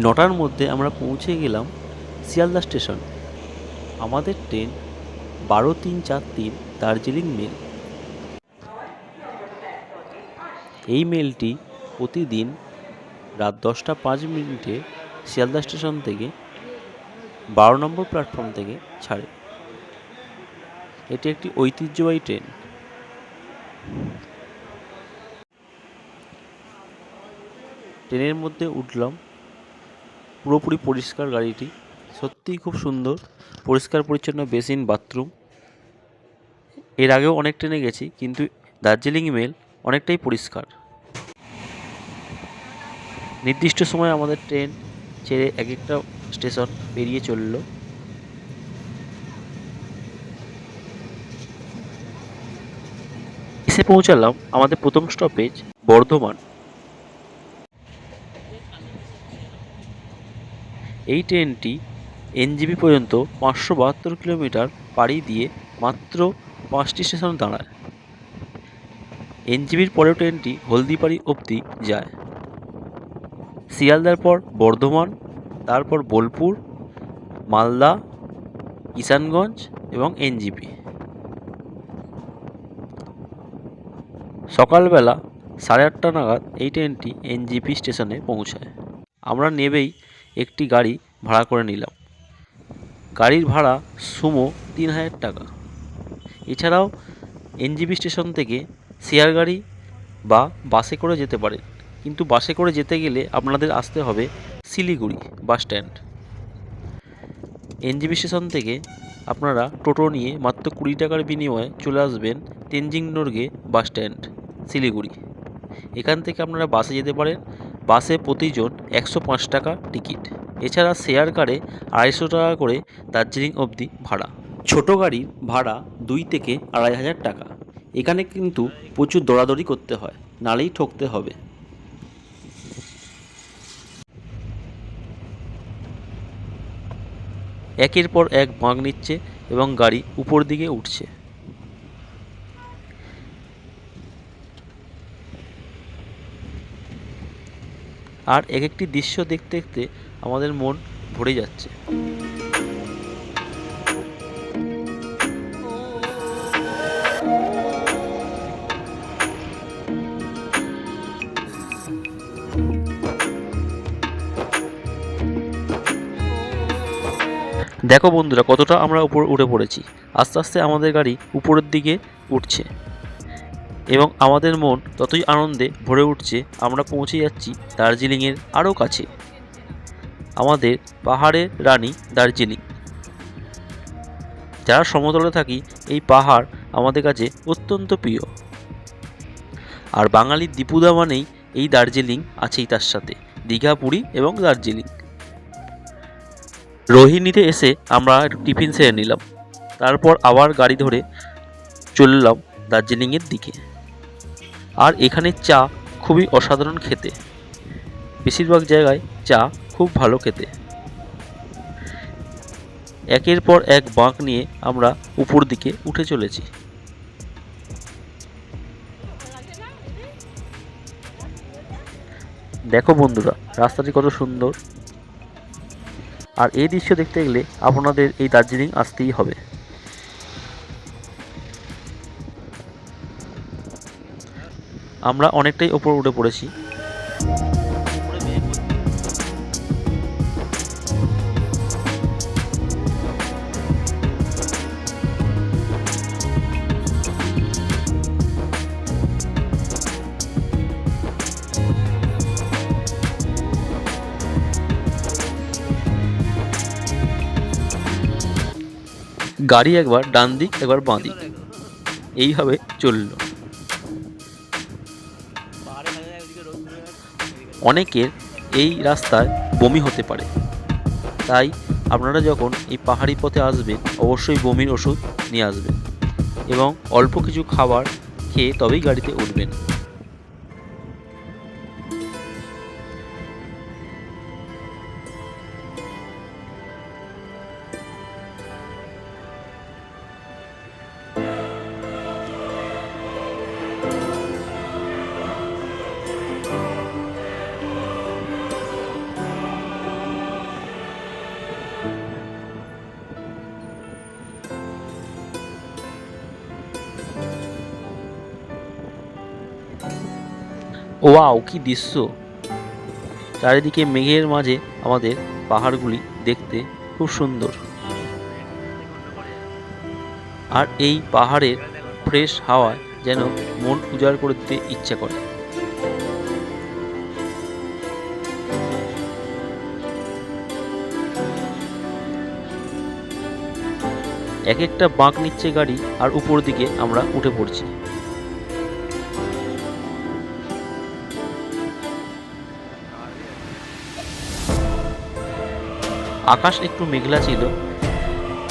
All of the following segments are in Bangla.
নটার মধ্যে আমরা পৌঁছে গেলাম শিয়ালদা স্টেশন। আমাদের ট্রেন বারো তিন চার তিন, দার্জিলিং মেল। এই মেলটি প্রতিদিন রাত দশটা পাঁচ মিনিটে শিয়ালদা স্টেশন থেকে বারো নম্বর প্ল্যাটফর্ম থেকে ছাড়ে। এটি একটি ঐতিহ্যবাহী ট্রেন। ট্রেনের মধ্যে উঠলাম পুরোপুরি পরিষ্কার গাড়িটি। সত্যিই খুব সুন্দর। পরিষ্কার পরিচ্ছন্ন বেসিন, বাথরুম। এর আগেও অনেক ট্রেনে গেছি, কিন্তু দার্জিলিং মেল অনেকটাই পরিষ্কার। নির্দিষ্ট সময় আমাদের ট্রেন ছেড়ে এক একটা স্টেশন পেরিয়ে চলল। এসে পৌঁছালাম আমাদের প্রথম স্টপেজ, বর্ধমান। এই ট্রেনটি এনজিবি পর্যন্ত পাঁচশো বাহাত্তর কিলোমিটার পাড়ি দিয়ে মাত্র পাঁচটি স্টেশন দাঁড়ায়। এনজিবির পরেও ট্রেনটি হলদিবাড়ি অবধি যায়। শিয়ালদার পর বর্ধমান, তারপর বোলপুর, মালদা, কিষানগঞ্জ এবং এনজিপি সকালবেলা সাড়ে আটটা নাগাদ এই ট্রেনটি এনজিপি স্টেশনে পৌঁছায়। আমরা নেবেই একটি গাড়ি ভাড়া করে নিলাম। গাড়ির ভাড়া সুমো তিন হাজার টাকা। এছাড়াও এনজিপি স্টেশন থেকে শেয়ার গাড়ি বা বাসে করে যেতে পারেন কিন্তু বাসে করে যেতে গেলে আপনাদের আসতে হবে Siliguri bus stand. NJP station থেকে আপনারা টোটো নিয়ে মাত্র কুড়ি টাকার বিনিময়ে চলে আসবেন তেনজিং নোরগে বাস স্ট্যান্ড, শিলিগুড়ি। এখান থেকে আপনারা বাসে যেতে পারেন। বাসে প্রতিজন একশো পাঁচ টাকা টিকিট। এছাড়া শেয়ার কারে আড়াইশো টাকা করে দার্জিলিং অবধি ভাড়া। ছোট গাড়ির ভাড়া দুই থেকে আড়াই হাজার টাকা। এখানে কিন্তু প্রচুর দৌড়াদৌড়ি করতে হয়, নালেই ঠকতে হবে। একের পর এক বাঁক নিচ্ছে এবং গাড়ি উপর দিকে উঠছে। আর এক একটি দৃশ্য দেখতে দেখতে আমাদের মন ভরে যাচ্ছে। দেখো বন্ধুরা, কতটা আমরা উপর উঠে পড়েছি। আস্তে আস্তে আমাদের গাড়ি উপরের দিকে উঠছে। এবং আমাদের মন ততই আনন্দে ভরে উঠছে, আমরা পৌঁছে যাচ্ছি দার্জিলিংয়ের আরও কাছে। আমাদের পাহাড়ের রানী দার্জিলিং। যারা সমতলে থাকি, এই পাহাড় আমাদের কাছে অত্যন্ত প্রিয়। আর বাঙালির দীপুদা মানেই এই দার্জিলিং আছেই তার সাথে, দীঘা, পুরী এবং দার্জিলিং। রোহিণীতে এসে আমরা টিফিন সেরে নিলাম, তারপর আবার গাড়ি ধরে চললাম দার্জিলিংয়ের দিকে। আর এখানে চা খুবই অসাধারণ খেতে। বেশিরভাগ জায়গায় চা খুব ভালো খেতে। একের পর এক বাঁক নিয়ে আমরা উপর দিকে উঠে চলেছি। দেখো বন্ধুরা, রাস্তাটি কত সুন্দর। আর এই দৃশ্য দেখতে গেলে আপনাদের এই দার্জিলিং আসতেই হবে। আমরা অনেকটাই ওপর উঠে পড়েছি। গাড়ি একবার ডান দিক একবার বাঁ দিক। এইভাবে চলল। অনেকের এই রাস্তায় বমি হতে পারে। তাই আপনারা যখন এই পাহাড়ি পথে আসবেন, অবশ্যই বমির ওষুধ নিয়ে আসবেন এবং অল্প কিছু খাবার খেয়ে তবেই গাড়িতে উঠবেন। ওয়াও, কি দৃশ্য। চারিদিকে মেঘের মাঝে আমাদের পাহাড়গুলি দেখতে খুব সুন্দর। আর এই পাহাড়ের ফ্রেশ হাওয়া যেন মন উজাড় করে দিতে ইচ্ছা করে। এক একটা বাঁক নিচ্ছে গাড়ি আর উপর দিকে আমরা উঠে পড়ছি। আকাশ একটু মেঘলা ছিল,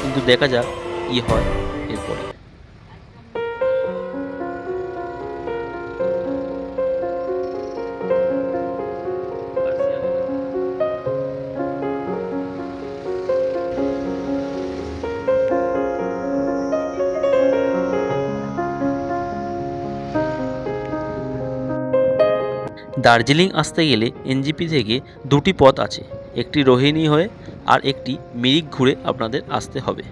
কিন্তু দেখা যাক কি হয় এরপরে। দার্জিলিং আসতে গেলে এনজিপি থেকে দুটি পথ আছে, একটি রোহিণী হয়ে আর একটি মিরিক ঘুরে আপনাদের আসতে হবে।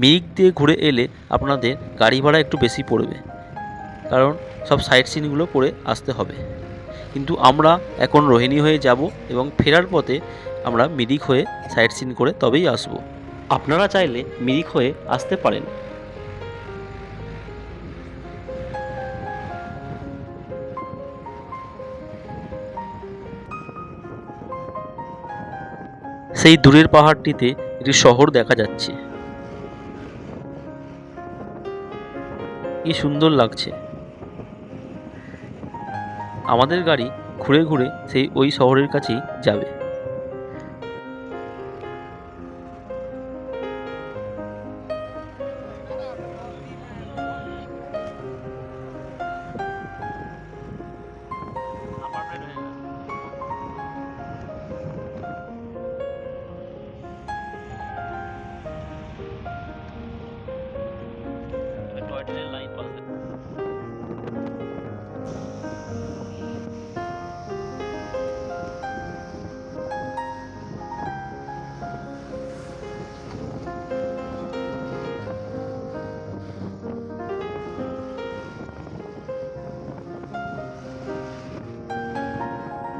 মিরিক দিয়ে ঘুরে এলে আপনাদের গাড়ি ভাড়া একটু বেশি পড়বে, কারণ সব সাইট সিনগুলো করে আসতে হবে। কিন্তু আমরা এখন রোহিণী হয়ে যাব এবং ফেরার পথে আমরা মিরিক হয়ে সাইট সিন করে তবেই আসব। আপনারা চাইলে মিরিক হয়ে আসতে পারেন। সেই দূরের পাহাড়টিতে একটি শহর দেখা যাচ্ছে। কি সুন্দর লাগছে। আমাদের গাড়ি ঘুরে ঘুরে সেই ওই শহরের কাছেই যাবে।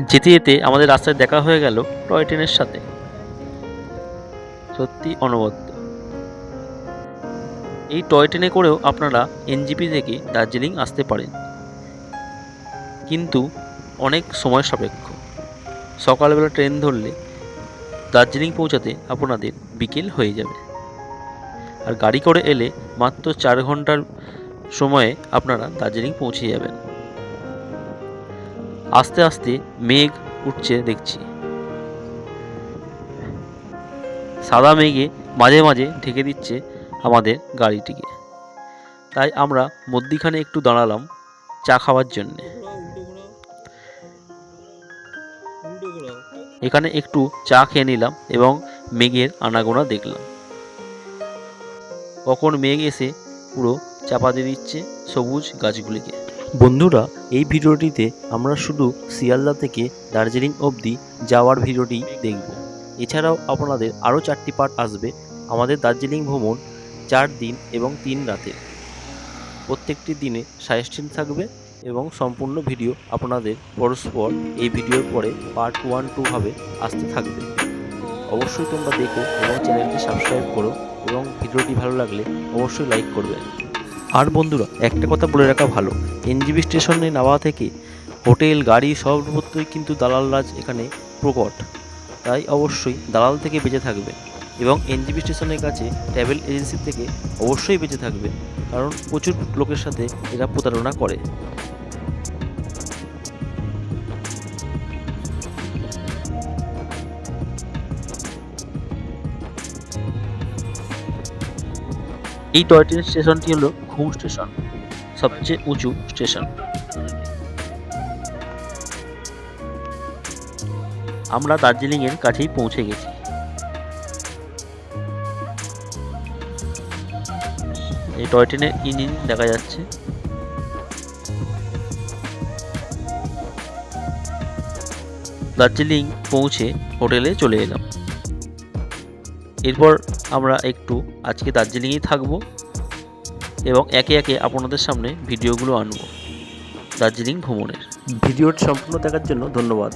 যেতে যেতে আমাদের রাস্তায় দেখা হয়ে গেল টয় ট্রেনের সাথে। সত্যি অনবদ্য। এই টয় ট্রেনে করেও আপনারা এনজিপি থেকে দার্জিলিং আসতে পারেন। কিন্তু অনেক সময় সাপেক্ষ। সকালবেলা ট্রেন ধরলে দার্জিলিং পৌঁছাতে আপনাদের বিকেল হয়ে যাবে। আর গাড়ি করে এলে মাত্র চার ঘণ্টার সময়ে আপনারা দার্জিলিং পৌঁছে যাবেন। আস্তে আস্তে মেঘ উঠছে দেখছি। সাদা মেঘে মাঝে মাঝে ঢেকে দিচ্ছে আমাদের গাড়িটিকে। তাই আমরা মধ্যিখানে একটু দাঁড়ালাম চা খাওয়ার জন্যে। এখানে একটু চা খেয়ে নিলাম এবং মেঘের আনাগোনা দেখলাম। কখন মেঘ এসে পুরো চাপা দিয়ে দিচ্ছে সবুজ গাছগুলিকে। বন্ধুরা, এই ভিডিওটিতে আমরা শুধু শিয়ালদা থেকে দার্জিলিং অবধি যাওয়ার ভিডিওটি দেখব। এছাড়াও আপনাদের আরও চারটি পার্ট আসবে, আমাদের দার্জিলিং ভ্রমণ চার দিন এবং তিন রাতে। প্রত্যেকটি দিনে সাজেশন থাকবে এবং সম্পূর্ণ ভিডিও আপনাদের পরস্পর এই ভিডিওর পরে পার্ট ওয়ান টুভাবে আসতে থাকবে। অবশ্যই তোমরা দেখো এবং চ্যানেলটি সাবস্ক্রাইব করো এবং ভিডিওটি ভালো লাগলে অবশ্যই লাইক করবে। আর বন্ধুরা, একটা কথা বলে রাখা ভালো। এনজিবি স্টেশনে নামা থেকে হোটেল, গাড়ি সর্বত্রই কিন্তু দালাল রাজ এখানে প্রকট। তাই অবশ্যই দালাল থেকে বেঁচে থাকবে এবং এনজিবি স্টেশনের কাছে ট্রাভেল এজেন্সি থেকে অবশ্যই বেঁচে থাকবে, কারণ প্রচুর লোকের সাথে এরা প্রতারণা করে। এই টয় ট্রেন স্টেশনটি হলো ঘুম স্টেশন, সবচেয়ে উঁচু স্টেশন। আমরা দার্জিলিং এর কাছেই পৌঁছে গেছি। এই টয় ট্রেনের ইঞ্জিন দেখা যাচ্ছে। দার্জিলিং পৌঁছে হোটেলে চলে এলাম। এরপর আমরা একটু আজকে দার্জিলিংয়েই থাকব এবং একে একে আপনাদের সামনে ভিডিওগুলো আনব, দার্জিলিং ভ্রমণের। ভিডিওটি সম্পূর্ণ দেখার জন্য ধন্যবাদ।